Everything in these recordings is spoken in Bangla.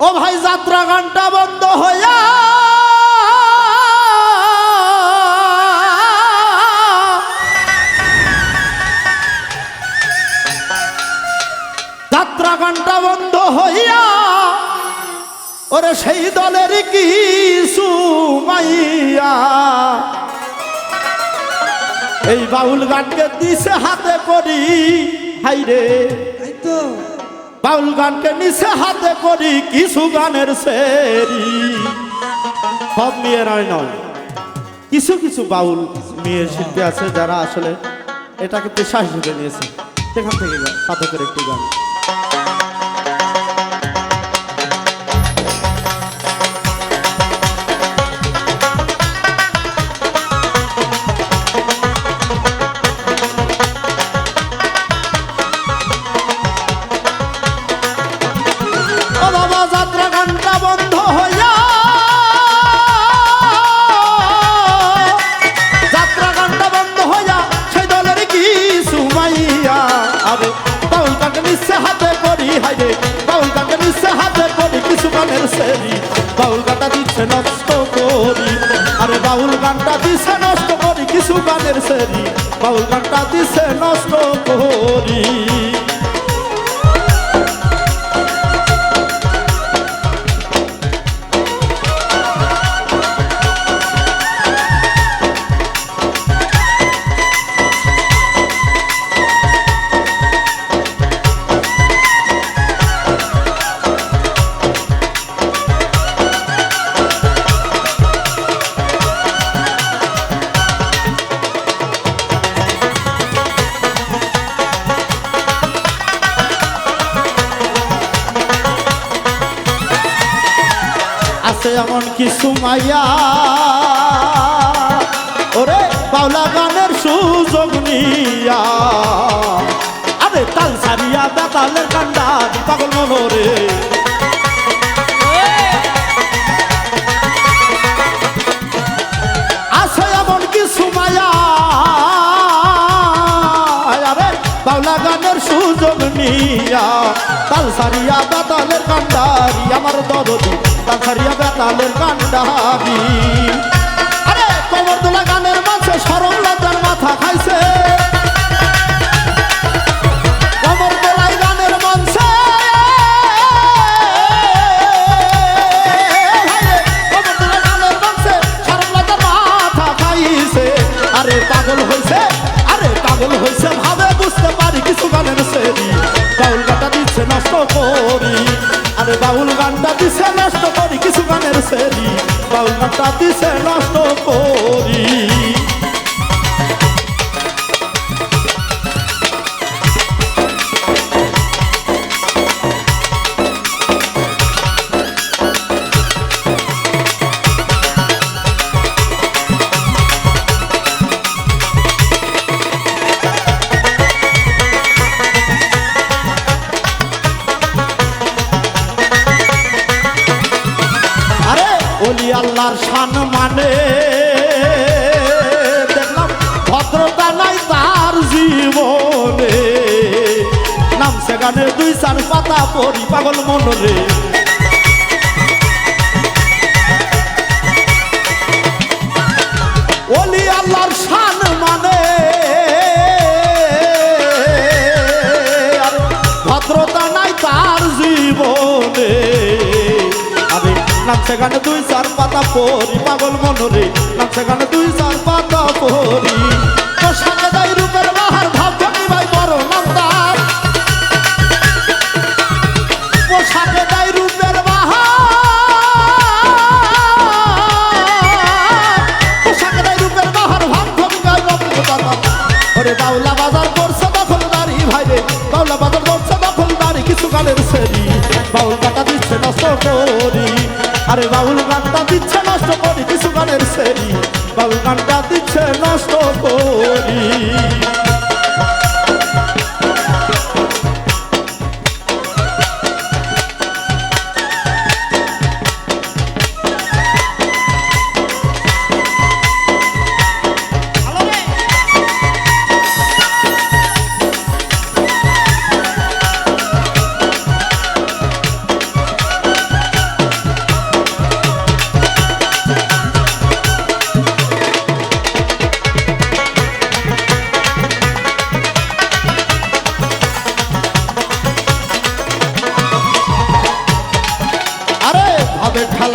ও ভাই, যাত্রা গানটা বন্ধ হইয়া যাত্রা গানটা বন্ধ হইয়া ওরে সেই দলের কি সুমাইয়া এই বাউল গানকে দিছে হাতে করি, হাইরে। তাই তো। বাউল গানকে নিচে হাতে করি, কিছু গানের সেরি। সব মেয়েরাই নয়। কিছু কিছু বাউল মেয়ে শিল্পী আছে যারা আসলে এটাকে পেশা হিসেবে নিয়েছে। সেখান থেকে সাথে করে একটি গান। দিচ্ছে নষ্ট করি। আরে বাউল গানটা দিছে নষ্ট করি, কিছু গানের সেরি বাউল গানটা দিছে নষ্ট করি। এমন কিছু মাইয়া। ওরে পাওলা গানের সুযোগ নিয়া। আরে তাল সারিয়া দাতালের কান্ডা পাগল মনোরে। বাউলা গানের সুযোগ নিয়া, তাল সারিয়া বেতালের কান্ডারি, আমার দরদি, তাল সারিয়া বেতালের কান্ডারি। আরে, কবর তোলা গানের মাঝে সরল লজ্জার মাথা খাইছে। গানটা নষ্ট করি। আরে বাউল গানটা দিছে নষ্ট করি, কিছু গানের সেরি বাউল গানটা দিছে নষ্ট করি। আল্লাহর সান মানে। দেখলাম, ভদ্রতা নাই তার জীবনে। নাম সেখানে দুই চার পাতা পরি পাগল মনরে সেখানে দুই চার পাতা পরি, পাগল মনরে। নাম সেখানে দুই চার পাতা পরি। তোর যাই রূপের বাহার ভাব ভাই বড় পোশাকে দেয় রূপের বাহার। পোশাকে দেয় রূপের বাহার ভাব গায় রপ্তদাতা ওরে বাউলা বাজার করছে দখলদারি ভাইরে বাউলা বাজার করছে দখলদারি কিছু গানের সেরি বাউল গানটা দিচ্ছে নষ্ট করি। আরে বাউল গানটা দিচ্ছে নষ্ট করি কিছু গানের সেই বাউল গানটা দিচ্ছে নষ্ট করি।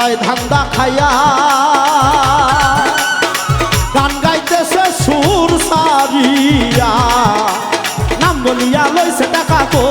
ঠেলায় ধান্দা খাইয়া। গান গাইতেছে সুর সারিয়া। নাম বলিয়া লইছে টাকা করি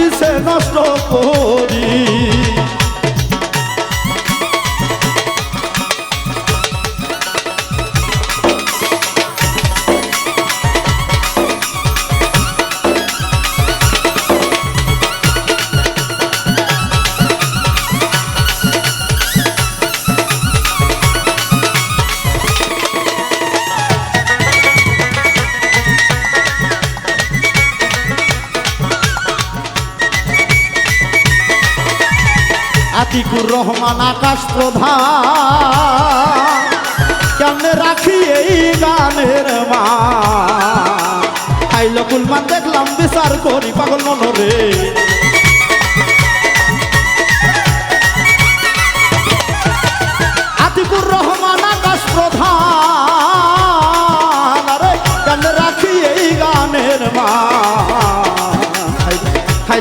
দিচ্ছে নষ্ট করি। আতিকুর রহমান আকাশ প্রধান। কেমনে রাখি এই গানের মা? হাইল কুলমান দেখলাম বিচার করি পাগল মনরে।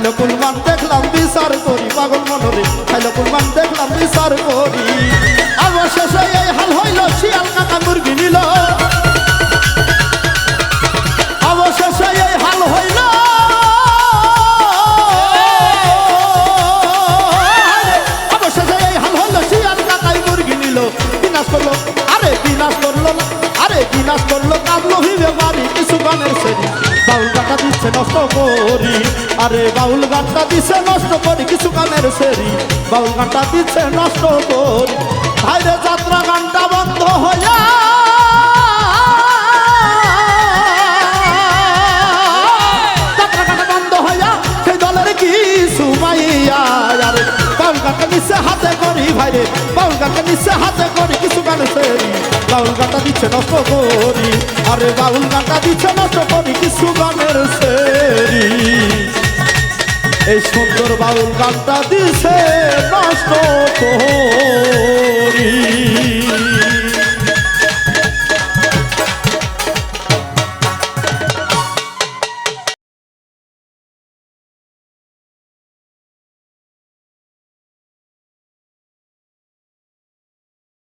খাইল কুলমান দেখলাম বিচার করি। পাগল মনরে, খাইলো কুলমান দেখলাম বিচার করি। অবশেষে এই হাল হইল, শিয়াল কাকা মুরগি নিল। নষ্ট করি। আরে বাউল গানটা দিচ্ছে নষ্ট করি, কিছু গানের সেরি। বাউল গানটা দিচ্ছে নষ্ট করি। ভাইরে যাত্রা গানটা বন্ধ হইয়া। বন্ধ সেই হাতে করি ভাইরে। বাউল গানটা নিচ্ছে হাতে করি, কিছু গান সেরি। বাউল গানটা দিচ্ছে নষ্ট করি। আরে বাউল গানটা দিচ্ছে নষ্ট করি, কিছু গানের সেরি। এই সুন্দর বাউল গানটা দিছে নষ্ট করি।